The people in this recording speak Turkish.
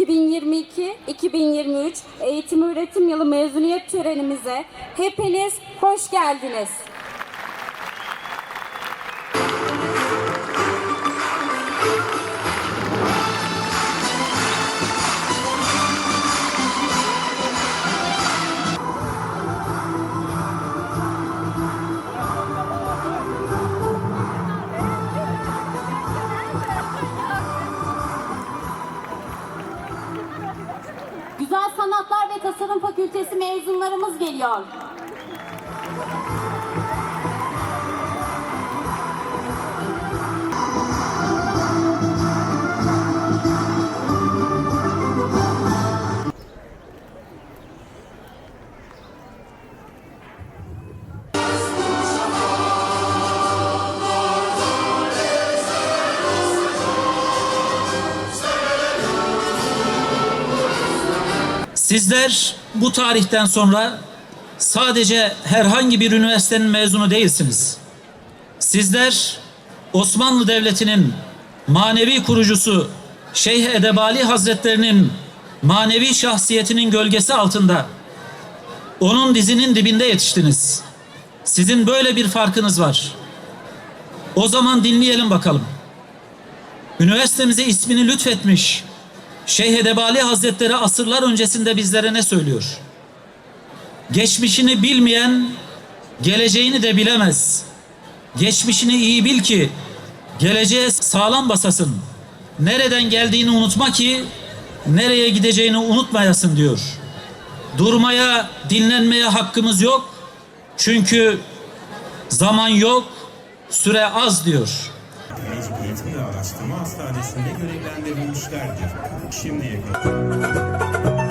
2022-2023 eğitim öğretim yılı mezuniyet törenimize hepiniz hoş geldiniz. Tasarım Fakültesi mezunlarımız geliyor. Sizler bu tarihten sonra sadece herhangi bir üniversitenin mezunu değilsiniz. Sizler Osmanlı Devleti'nin manevi kurucusu Şeyh Edebali Hazretlerinin manevi şahsiyetinin gölgesi altında onun dizinin dibinde yetiştiniz. Sizin böyle bir farkınız var. O zaman dinleyelim bakalım. Üniversitemize ismini lütfetmiş Şeyh Edebali Hazretleri asırlar öncesinde bizlere ne söylüyor? Geçmişini bilmeyen geleceğini de bilemez. Geçmişini iyi bil ki geleceğe sağlam basasın. Nereden geldiğini unutma ki nereye gideceğini unutmayasın diyor. Durmaya, dinlenmeye hakkımız yok. Çünkü zaman yok, süre az diyor. Eğitim ve Araştırma Hastanesi'nde görevlendirilmişlerdir. Şimdiye kadar.